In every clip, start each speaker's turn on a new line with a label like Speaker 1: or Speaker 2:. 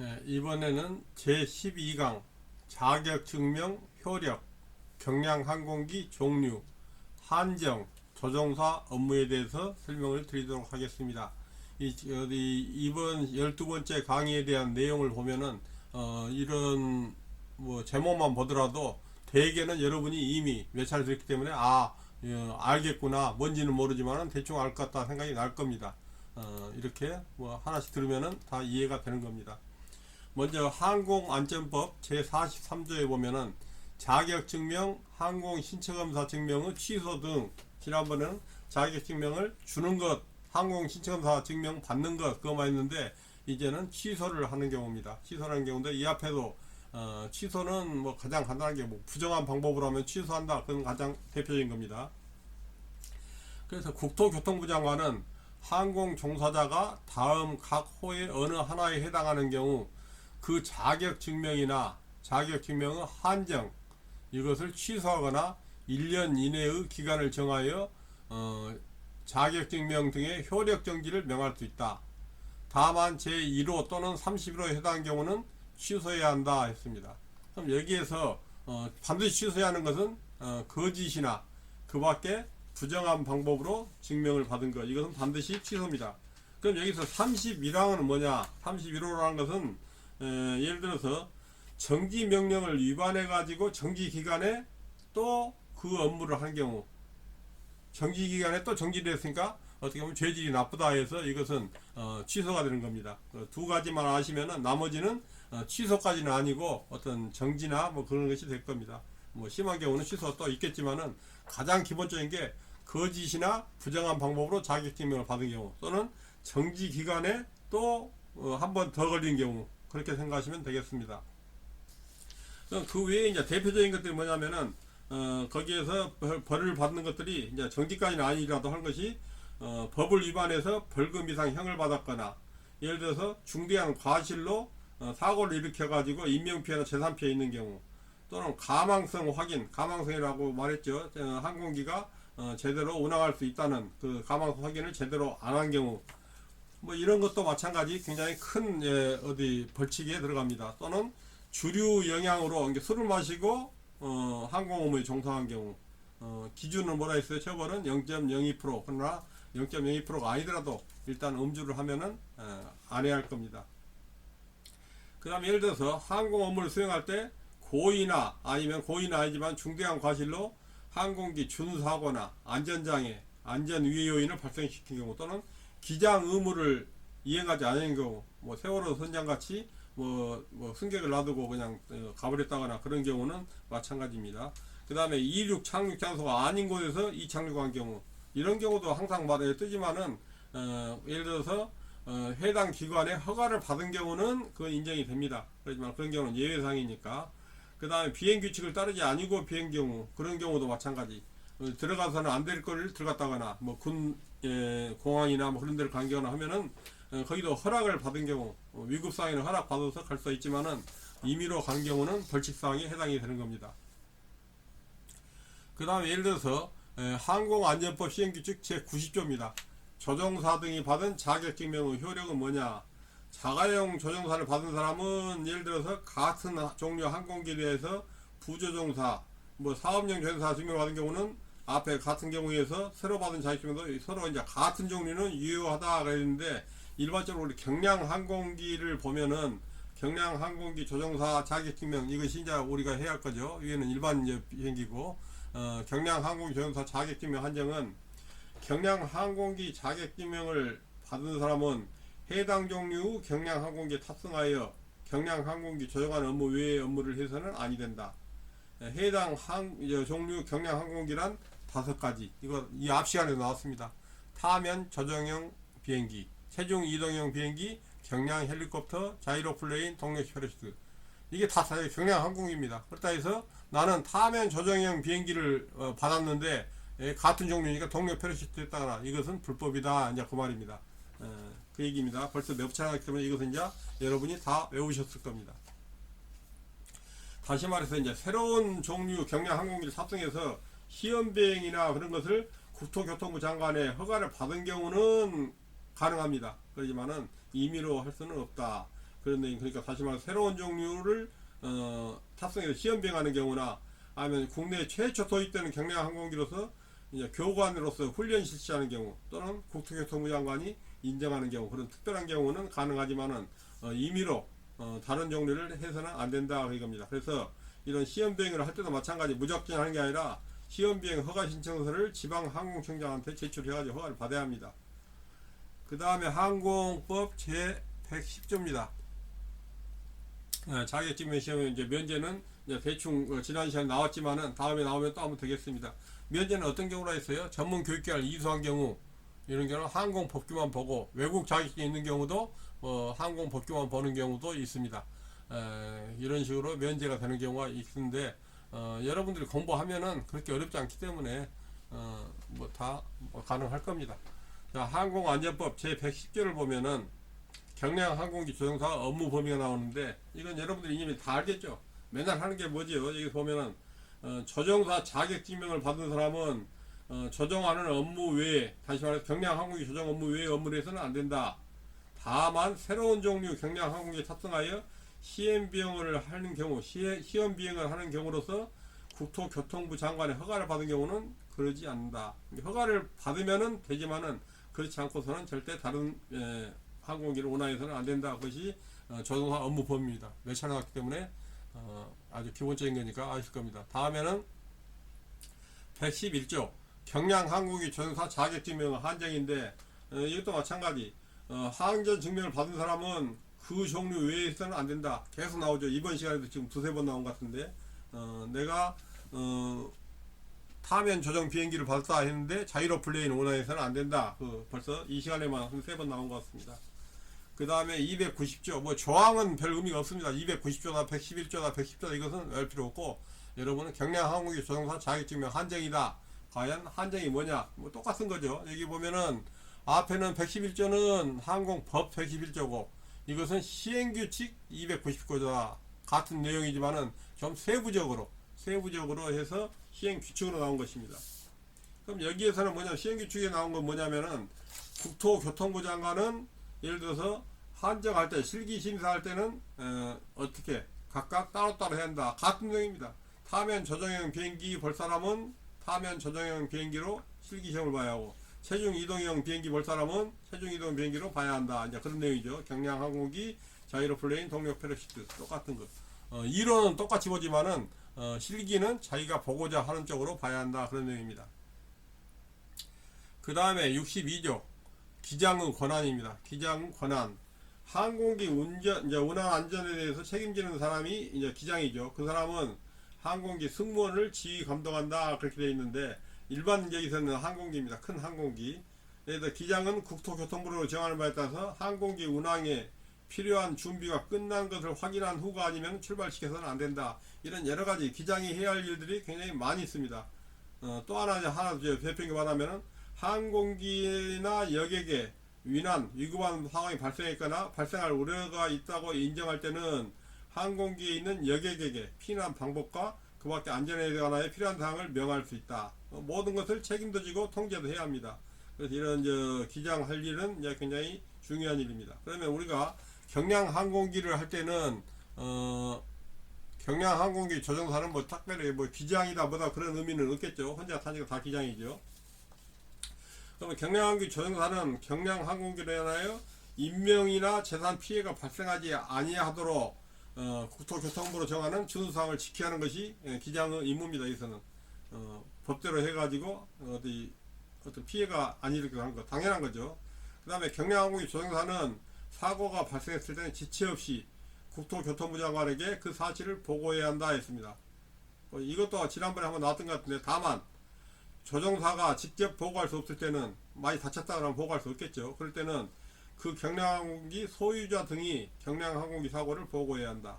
Speaker 1: 예, 이번에는 제12강 자격 증명 효력 경량 항공기 종류 한정 조종사 업무에 대해서 설명을 드리도록 하겠습니다. 이, 이번 12번째 강의에 대한 내용을 보면은 어, 이런 뭐 제목만 보더라도 대개는 여러분이 이미 몇 차례 들었기 때문에 아 어, 알겠구나 뭔지는 모르지만은 대충 알 것 같다 생각이 날 겁니다. 어, 이렇게 뭐 하나씩 들으면은 다 이해가 되는 겁니다. 먼저 항공안전법 제43조에 보면은 자격증명, 항공신체검사 증명의 취소 등 지난번에는 자격증명을 주는 것, 항공신체검사 증명 받는 것 그거만 했는데 이제는 취소를 하는 경우입니다. 취소하는 경우인데 이 앞에도 어, 취소는 뭐 가장 간단하게 뭐 부정한 방법으로 하면 취소한다. 그건 가장 대표적인 겁니다. 그래서 국토교통부 장관은 항공 종사자가 다음 각 호의 어느 하나에 해당하는 경우 그 자격 증명이나 자격 증명의 한정 이것을 취소하거나 1년 이내의 기간을 정하여 어, 자격 증명 등의 효력 정지를 명할 수 있다. 다만 제1호 또는 31호에 해당하는 경우는 취소해야 한다 했습니다. 그럼 여기에서 어, 반드시 취소해야 하는 것은 어, 거짓이나 그 밖에 부정한 방법으로 증명을 받은 것 이것은 반드시 취소입니다. 그럼 여기서 31항은 뭐냐? 31호라는 것은 에, 예를 들어서 정지 명령을 위반해 가지고 정지 기간에 또 그 업무를 한 경우 정지 기간에 또 정지를 했으니까 어떻게 보면 죄질이 나쁘다 해서 이것은 어, 취소가 되는 겁니다. 그두 가지만 아시면은 나머지는 어, 취소까지는 아니고 어떤 정지나 뭐 그런 것이 될 겁니다. 뭐 심한 경우는 취소 또 있겠지만은 가장 기본적인 게 거짓이나 부정한 방법으로 자격증명을 받은 경우 또는 정지 기간에 또 한 번더 걸린 경우 그렇게 생각하시면 되겠습니다. 그 외에 이제 대표적인 것들이 뭐냐면은 어, 거기에서 벌- 벌을 받는 것들이 이제 정지까지는 아니라도 한 것이 어, 법을 위반해서 벌금 이상 형을 받았거나 예를 들어서 중대한 과실로 어, 사고를 일으켜 가지고 인명피해나 재산피해 있는 경우 또는 가망성 확인 가망성이라고 말했죠 어, 항공기가 어, 제대로 운항할 수 있다는 그 가망성 확인을 제대로 안 한 경우 뭐 이런 것도 마찬가지 굉장히 큰 예, 어디 벌칙에 들어갑니다 또는 주류 영향으로 술을 마시고 어, 항공 업무에 종사한 경우 어, 기준은 뭐라 했어요? 처벌은 0.02% 그러나 0.02%가 아니더라도 일단 음주를 하면은 어, 안 해야 할 겁니다. 그 다음에 예를 들어서 항공 업무를 수행할 때 고의나 아니면 고의는 아니지만 중대한 과실로 항공기 준사고나 안전장애, 안전위해 요인을 발생시킨 경우 또는 기장 의무를 이행하지 않은 경우 뭐 세월호 선장같이 뭐, 뭐 승객을 놔두고 그냥 어, 가버렸다거나 그런 경우는 마찬가지입니다. 그 다음에 이륙 착륙 장소가 아닌 곳에서 이착륙한 경우 이런 경우도 항상 말에 뜨지만은 어, 예를 들어서 어, 해당 기관의 허가를 받은 경우는 그 인정이 됩니다. 그렇지만 그런 경우는 예외상이니까 그 다음에 비행 규칙을 따르지 아니고 비행 경우 그런 경우도 마찬가지 어, 들어가서는 안 될 거를 들어갔다거나 뭐군 예, 공항이나 뭐 그런 데를 간거나 하면은 어, 거기도 허락을 받은 경우 어, 위급상에는 허락 받아서 갈 수 있지만은 임의로 간 경우는 벌칙 사항에 해당이 되는 겁니다. 그 다음에 예를 들어서 에, 항공안전법 시행규칙 제 90조입니다. 조종사 등이 받은 자격증 명의 효력은 뭐냐? 자가용 조종사를 받은 사람은 예를 들어서 같은 하- 종류 항공기에 대해서 부조종사, 뭐 사업용 조종사 증명 받은 경우는 앞에 같은 경우에서 새로 받은 자격증명도 서로 이제 같은 종류는 유효하다 그랬는데 일반적으로 우리 경량 항공기를 보면은 경량 항공기 조종사 자격증명 이것이 이제 우리가 해야 할 거죠. 위에는 일반 이제 비행기고 어, 경량 항공기 조종사 자격증명 한정은 경량 항공기 자격증명을 받은 사람은 해당 종류 경량 항공기에 탑승하여 경량 항공기 조종하는 업무 외의 업무를 해서는 아니 된다. 에, 해당 항, 저, 종류 경량 항공기란 다섯 가지. 이거 이 앞 시간에 나왔습니다. 타면 조종형 비행기, 체중 이동형 비행기, 경량 헬리콥터, 자이로 플레인, 동력 패러슈트. 이게 다다 경량 항공기입니다. 그렇다 해서 나는 타면 조종형 비행기를 어, 받았는데 에, 같은 종류니까 동력 패러슈트 했다거나 이것은 불법이다. 이제 그 말입니다. 어, 그 얘기입니다. 벌써 몇 차례 하기 때문에 이것은 이제 여러분이 다 외우셨을 겁니다. 다시 말해서 이제 새로운 종류 경량 항공기를 탑승해서 시험 비행이나 그런 것을 국토교통부 장관의 허가를 받은 경우는 가능합니다. 그렇지만은 임의로 할 수는 없다. 그런 내용 그러니까 다시 말해 새로운 종류를 어, 탑승해서 시험 비행하는 경우나 아니면 국내 최초 도입되는 경량 항공기로서 이제 교관으로서 훈련 실시하는 경우 또는 국토교통부 장관이 인정하는 경우 그런 특별한 경우는 가능하지만은 어, 임의로 어, 다른 종류를 해서는 안 된다 이겁니다. 그래서 이런 시험 비행을 할 때도 마찬가지 무작정 하는 게 아니라 시험 비행 허가 신청서를 지방 항공청장한테 제출해가지고 허가를 받아야 합니다. 그 다음에 항공법 제 110조입니다. 어, 자격증명 시험에 이제 면제는 이제 대충 어, 지난 시간에 나왔지만은 다음에 나오면 또 하면 되겠습니다. 면제는 어떤 경우라 했어요? 전문 교육기관을 이수한 경우 이런 경우는 항공 법규만 보고 외국 자격증이 있는 경우도 어, 항공 법규만 보는 경우도 있습니다. 에, 이런 식으로 면제가 되는 경우가 있는데 어, 여러분들이 공부하면은 그렇게 어렵지 않기 때문에 어, 뭐다 뭐 가능할 겁니다. 자, 항공안전법 제 110조를 보면은 경량 항공기 조종사 업무 범위가 나오는데 이건 여러분들이 이미 다 알겠죠. 맨날 하는 게 뭐지요? 여기 보면은 어, 조종사 자격 증명을 받은 사람은 어, 조종하는 업무 외에 다시 말해서 경량 항공기 조종 업무 외의 업무를 해서는 안 된다. 다만 새로운 종류 경량 항공기에 탑승하여 시험 비행을 하는 경우 시, 시험 비행을 하는 경우로서 국토교통부 장관의 허가를 받은 경우는 그러지 않는다. 허가를 받으면은 되지만은 그렇지 않고서는 절대 다른 에, 항공기를 운항해서는 안 된다. 그것이 어, 조종사 업무 범위입니다. 몇 차례 나왔기 때문에 어, 아주 기본적인 거니까 아실 겁니다. 다음에는 111조 경량 항공기 조종사 자격증명 한정인데 어, 이것도 마찬가지 어, 항전 증명을 받은 사람은 그 종류 외에서는 안 된다. 계속 나오죠. 이번 시간에도 지금 두세 번 나온 것 같은데 어, 내가 어, 타면 조정 비행기를 발사 했는데 자유로 플레인 운항해서는 안 된다. 그 벌써 이 시간에만 한 세 번 나온 것 같습니다. 그 다음에 290조 뭐 조항은 별 의미가 없습니다. 290조나 111조나 110조나 이것은 알 필요 없고 여러분은 경량 항공기 조종사 자격증명 한정이다. 과연 한정이 뭐냐? 뭐 똑같은 거죠. 여기 보면은 앞에는 111조는 항공법 111조고 이것은 시행규칙 299조다. 같은 내용이지만은 좀 세부적으로 세부적으로 해서 시행규칙으로 나온 것입니다. 그럼 여기에서는 뭐냐 시행규칙에 나온 건 뭐냐면은 국토교통부 장관은 예를 들어서 한정할 때 실기 심사할 때는 어, 어떻게 각각 따로따로 해야 한다. 같은 내용입니다. 타면 조정형 비행기 볼 사람은 타면 조정형 비행기로 실기 시험을 봐야 하고 체중 이동형 비행기 볼 사람은 체중 이동 비행기로 봐야 한다. 이제 그런 내용이죠. 경량 항공기, 자이로 플레인, 동력 패러시트 똑같은 것. 어, 이론은 똑같이 보지만은 어, 실기는 자기가 보고자 하는 쪽으로 봐야 한다. 그런 내용입니다. 그 다음에 62조 기장의 권한입니다. 기장 권한. 항공기 운전, 이제 운항 안전에 대해서 책임지는 사람이 이제 기장이죠. 그 사람은 항공기 승무원을 지휘 감독한다. 그렇게 되어 있는데, 일반 얘기에서는 항공기입니다. 큰 항공기. 그래서 기장은 국토교통부로 정하는 바에 따라서 항공기 운항에 필요한 준비가 끝난 것을 확인한 후가 아니면 출발시켜서는 안 된다. 이런 여러 가지 기장이 해야 할 일들이 굉장히 많이 있습니다. 어, 또 하나, 하나 이제 대표적인 게 말하면은 항공기나 여객에 위난, 위급한 상황이 발생했거나 발생할 우려가 있다고 인정할 때는 항공기에 있는 여객에게 피난 방법과 그 밖에 안전에 관하여 필요한 사항을 명할 수 있다. 어, 모든 것을 책임도 지고 통제도 해야 합니다. 그래서 이런 저 기장 할 일은 굉장히 중요한 일입니다. 그러면 우리가 경량 항공기를 할 때는 어 경량 항공기 조종사는 뭐 특별히 뭐 기장이다 뭐다 그런 의미는 없겠죠. 혼자 타니까 다 기장이죠. 그러면 경량 항공기 조종사는 경량 항공기로 인하여 인명이나 재산 피해가 발생하지 아니하도록 어, 국토교통부로 정하는 준수사항을 지켜야 하는 것이 예, 기장의 임무입니다. 여기서는 어, 법대로 해가지고 어디 어떤 피해가 안 일어나게 하는 거 당연한 거죠. 그 다음에 경량항공기 조종사는 사고가 발생했을 때는 지체 없이 국토교통부 장관에게 그 사실을 보고해야 한다 했습니다. 어, 이것도 지난번에 한번 나왔던 것 같은데 다만 조종사가 직접 보고할 수 없을 때는 많이 다쳤다 그러면 보고할 수 없겠죠. 그럴 때는 그 경량항공기 소유자 등이 경량항공기 사고를 보고해야 한다.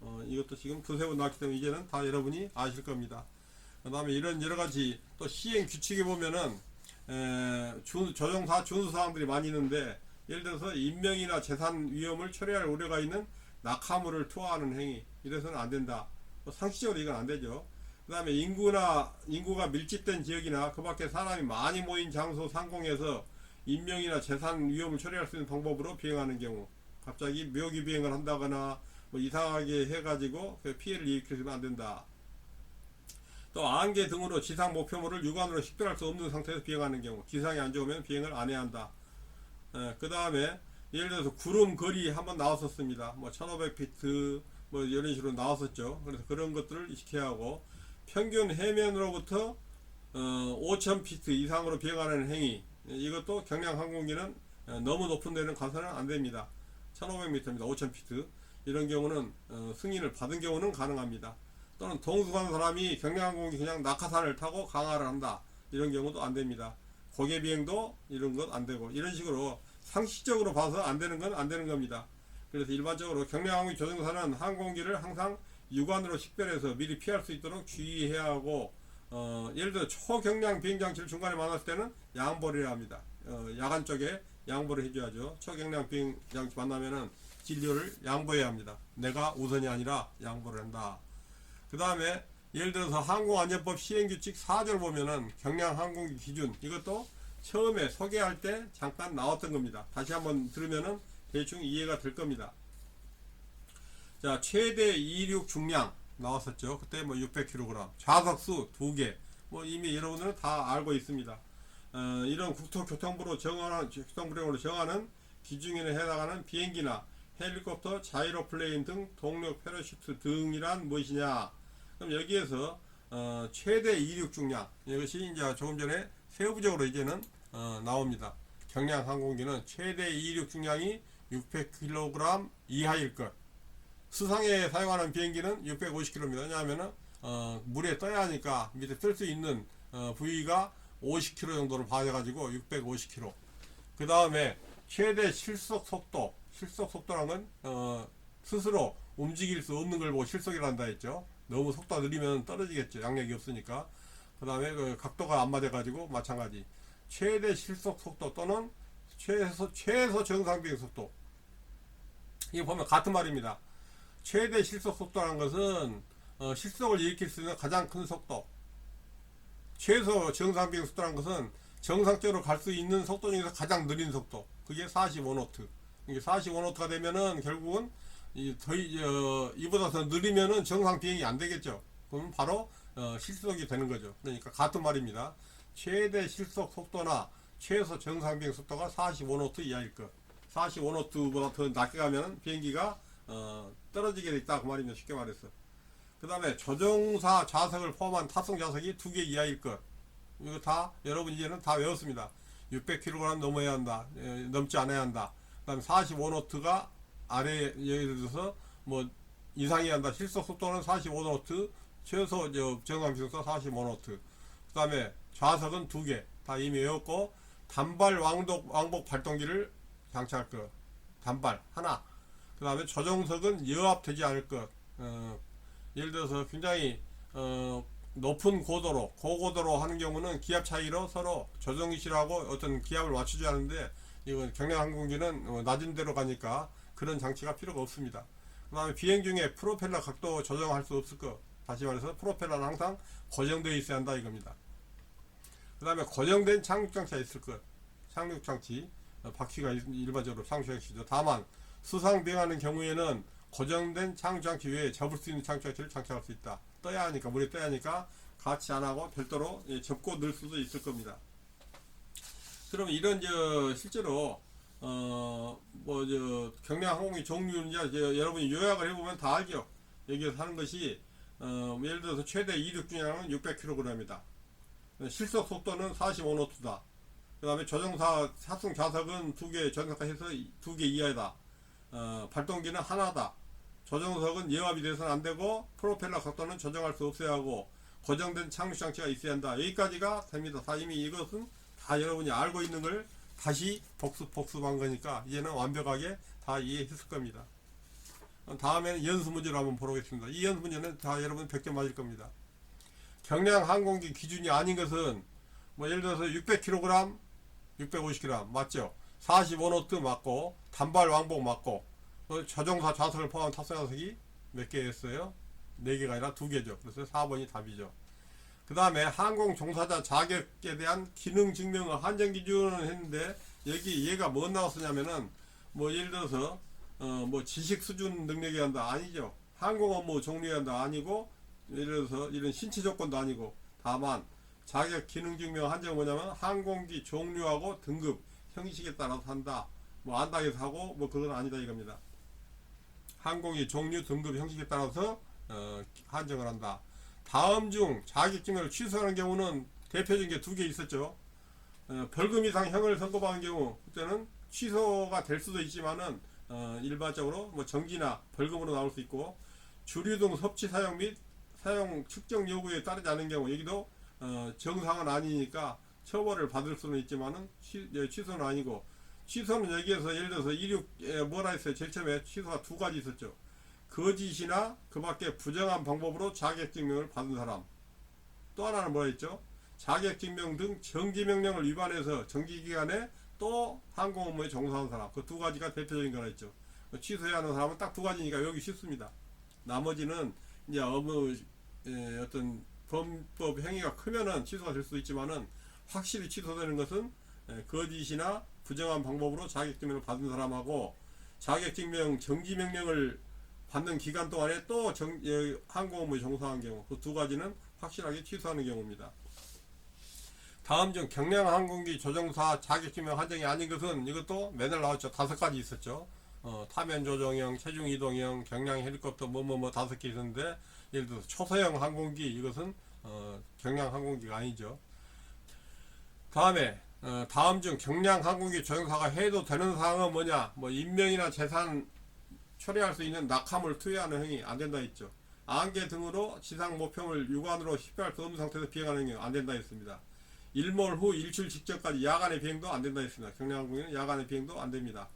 Speaker 1: 어, 이것도 지금 두세 번 나왔기 때문에 이제는 다 여러분이 아실 겁니다. 그 다음에 이런 여러 가지 또 시행 규칙에 보면은 에, 준, 조종사 준수사항들이 많이 있는데 예를 들어서 인명이나 재산 위험을 초래할 우려가 있는 낙하물을 투하하는 행위 이래서는 안 된다. 뭐 상식적으로 이건 안 되죠. 그 다음에 인구나 인구가 밀집된 지역이나 그 밖에 사람이 많이 모인 장소 상공에서 인명이나 재산 위험을 처리할 수 있는 방법으로 비행하는 경우 갑자기 묘기 비행을 한다거나 뭐 이상하게 해가지고 그 피해를 일으키면 안 된다. 또 안개 등으로 지상 목표물을 육안으로 식별할 수 없는 상태에서 비행하는 경우 기상이 안 좋으면 비행을 안 해야 한다. 그 다음에 예를 들어서 구름 거리 한번 나왔었습니다. 뭐 1500피트 뭐 이런 식으로 나왔었죠. 그래서 그런 것들을 지켜야 하고 평균 해면으로부터 어, 5000피트 이상으로 비행하는 행위 이것도 경량 항공기는 어, 너무 높은 데는 가서는 안 됩니다. 1500m입니다. 5000피트 이런 경우는 어, 승인을 받은 경우는 가능합니다. 또는 동수간 사람이 경량항공기 그냥 낙하산을 타고 강화를 한다 이런 경우도 안 됩니다. 고개 비행도 이런 것안 되고 이런 식으로 상식적으로 봐서 안 되는 건 안 되는 겁니다. 그래서 일반적으로 경량항공기 조종사는 항공기를 항상 육안으로 식별해서 미리 피할 수 있도록 주의해야 하고 어, 예를 들어 초경량 비행장치를 중간에 만났을 때는 양보를 해야 합니다. 어, 야간 쪽에 양보를 해줘야죠. 초경량 비행장치 만나면은 진료를 양보해야 합니다. 내가 우선이 아니라 양보를 한다. 그 다음에 예를 들어서 항공안전법 시행규칙 4절 보면은 경량 항공기 기준 이것도 처음에 소개할 때 잠깐 나왔던 겁니다. 다시 한번 들으면은 대충 이해가 될 겁니다. 자, 최대 이륙 중량 나왔었죠. 그때 뭐 600kg, 좌석수 2개. 뭐 이미 여러분들은 다 알고 있습니다. 어, 이런 국토교통부로 정하는 교통부령으로 정하는 기준에 해당하는 비행기나 헬리콥터, 자이로플레인 등 동력 패러슈트 등이란 무엇이냐? 그럼 여기에서 어, 최대 이륙 중량 이것이 이제 조금 전에 세부적으로 이제는 어, 나옵니다. 경량 항공기는 최대 이륙 중량이 600kg 이하일 것. 수상에 사용하는 비행기는 650kg입니다. 왜냐하면은 어, 물에 떠야 하니까 밑에 뜰 수 있는 어, 부위가 50km 정도로 봐져가지고 650km. 그 다음에 최대 실속 속도, 실속 속도란 건 어, 스스로 움직일 수 없는 걸 보고 실속이란다 했죠. 너무 속도가 느리면 떨어지겠죠. 양력이 없으니까. 그 다음에 그 각도가 안 맞아가지고 마찬가지. 최대 실속 속도 또는 최소 최소 정상 비행 속도. 이거 보면 같은 말입니다. 최대 실속 속도라는 것은 어, 실속을 일으킬 수 있는 가장 큰 속도. 최소 정상 비행 속도라는 것은 정상적으로 갈 수 있는 속도 중에서 가장 느린 속도. 그게 45노트. 이게 45노트가 되면은 결국은 이, 더, 어, 이보다 더 느리면은 정상 비행이 안 되겠죠. 그러면 바로 어, 실속이 되는 거죠. 그러니까 같은 말입니다. 최대 실속 속도나 최소 정상 비행 속도가 45노트 이하일 것. 45노트보다 더 낮게 가면 비행기가 어, 떨어지게 돼 있다 그 말입니다. 쉽게 말해서. 그 다음에 조종사 좌석을 포함한 탑승 좌석이 두 개 이하일 것. 이거 다 여러분 이제는 다 외웠습니다. 600kg 넘어야 한다. 예, 넘지 않아야 한다. 그 다음에 45노트가 아래 예를 들어서 뭐 이상해야 한다. 실속 속도는 45노트, 최소 저 정상 비속도 45노트. 그 다음에 좌석은 두 개. 다 이미 외웠고 단발 왕복 왕복 발동기를 장착할 것. 단발 하나. 그 다음에 조종석은 여압되지 않을 것. 어, 예를 들어서 굉장히 어, 높은 고도로 고고도로 하는 경우는 기압 차이로 서로 조종이실하고 어떤 기압을 맞추지 않는데 이건 경량 항공기는 어, 낮은 데로 가니까 그런 장치가 필요가 없습니다. 그 다음에 비행 중에 프로펠러 각도 조정할 수 없을 것. 다시 말해서 프로펠러는 항상 고정되어 있어야 한다 이겁니다. 그 다음에 고정된 착륙장치가 있을 것. 착륙장치 어, 바퀴가 일- 일반적으로 착륙장치죠. 다만 수상 비행하는 경우에는 고정된 착륙장치 외에 접을 수 있는 착륙장치를 장착할 수 있다. 떠야 하니까 물에 떠야 하니까 같이 안 하고 별도로 예, 접고 넣을 수도 있을 겁니다. 그러면 이런 저 실제로 어 뭐 저 경량 항공기 종류는 이제 저 여러분이 요약을 해보면 다 알죠. 여기서 하는 것이 어 예를 들어서 최대 이륙 중량은 600kg이다. 실속 속도는 45노트다. 그 다음에 조종사 탑승 좌석은 두 개 전석해서 두 개 이하다. 어, 발동기는 하나다. 조종석은 예압이 돼서는 안 되고 프로펠러 각도는 조정할 수 없어야 하고 고정된 착륙 장치가 있어야 한다. 여기까지가 됩니다. 다 이미 이것은 다 여러분이 알고 있는 걸 다시 복습 복습한 거니까 이제는 완벽하게 다 이해했을 겁니다. 어, 다음에는 연수 문제를 한번 보겠습니다. 이 연수 문제는 다 여러분 100점 맞을 겁니다. 경량 항공기 기준이 아닌 것은 뭐 예를 들어서 600kg, 650kg 맞죠? 45노트 맞고 단발 왕복 맞고 어, 조종사 좌석을 포함한 탑승 좌석이 몇 개였어요? 4개가 아니라 2개죠. 그래서 4번이 답이죠. 그 다음에 항공 종사자 자격에 대한 기능 증명을 한정 기준을 했는데 여기 얘가 뭐 나왔었냐면은 뭐 예를 들어서 어, 어, 뭐 지식 수준 능력이 한다 아니죠. 항공 업무 종료해야 한다 아니고 예를 들어서 이런 신체 조건도 아니고 다만 자격 기능 증명 한정은 뭐냐면 항공기 종류하고 등급 형식에 따라서 한다. 뭐 안다 해서 하고 뭐 그건 아니다 이겁니다. 항공기 종류 등급 형식에 따라서 어, 한정을 한다. 다음 중 자격 증명을 취소하는 경우는 대표적인 게 두 개 있었죠. 어, 벌금 이상 형을 선고받은 경우 그때는 취소가 될 수도 있지만은 어, 일반적으로 뭐 정지나 벌금으로 나올 수 있고 주류 등 섭취 사용 및 사용 측정 요구에 따르지 않은 경우 여기도 어, 정상은 아니니까 처벌을 받을 수는 있지만은 취, 예, 취소는 아니고 취소는 여기에서 예를 들어서 이륙 에, 뭐라 했어요 제일 처음에 취소가 두 가지 있었죠 거짓이나 그 밖에 부정한 방법으로 자격증명을 받은 사람. 또 하나는 뭐라 했죠? 자격증명 등 정지명령을 위반해서 정지기간에 또 항공 업무에 종사한 사람. 그 두 가지가 대표적인 거라 했죠. 취소해야 하는 사람은 딱 두 가지니까 여기 쉽습니다. 나머지는 이제 업무 에, 어떤 범법 행위가 크면은 취소가 될 수도 있지만은 확실히 취소되는 것은 에, 거짓이나 부정한 방법으로 자격증명을 받은 사람하고 자격증명 정지 명령을 받는 기간 동안에 또 정, 예, 항공업무에 종사한 경우 그 두 가지는 확실하게 취소하는 경우입니다. 다음 중 경량항공기 조종사 자격증명 한정이 아닌 것은 이것도 맨날 나왔죠. 다섯 가지 있었죠. 어, 타면 조종형, 체중 이동형, 경량 헬리콥터 뭐뭐뭐 다섯 개 있었는데 예를 들어서 초소형 항공기 이것은 어, 경량 항공기가 아니죠. 다음에 어, 다음 중 경량 항공기 조종사가 해도 되는 사항은 뭐냐? 뭐 인명이나 재산 처리할 수 있는 낙하물 투여하는 행위 안 된다 했죠. 안개 등으로 지상 목표물 육안으로 식별할 수 없는 상태에서 비행하는 경우 안 된다 했습니다. 일몰 후 일출 직전까지 야간의 비행도 안 된다 했습니다. 경량항공기는 야간의 비행도 안 됩니다.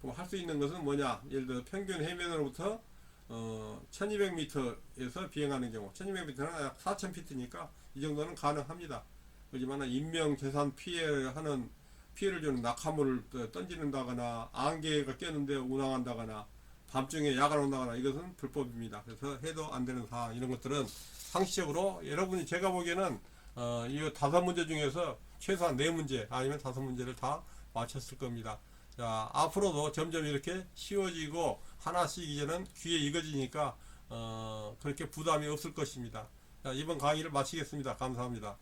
Speaker 1: 그럼 할 수 있는 것은 뭐냐? 예를 들어 평균 해면으로부터 어, 1200m에서 비행하는 경우 1200m는 약 4000피트니까 이 정도는 가능합니다. 그렇지만 인명 재산 피해하는 피해를 주는 낙하물을 또 던지는다거나 안개가 꼈는데 운항한다거나 밤중에 야간 온다거나 이것은 불법입니다. 그래서 해도 안 되는 사항 이런 것들은 상식적으로 여러분이 제가 보기에는 어, 이 다섯 문제 중에서 최소한 네 문제 아니면 다섯 문제를 다 맞췄을 겁니다. 자, 앞으로도 점점 이렇게 쉬워지고 하나씩 이제는 귀에 익어지니까 어, 그렇게 부담이 없을 것입니다. 자, 이번 강의를 마치겠습니다. 감사합니다.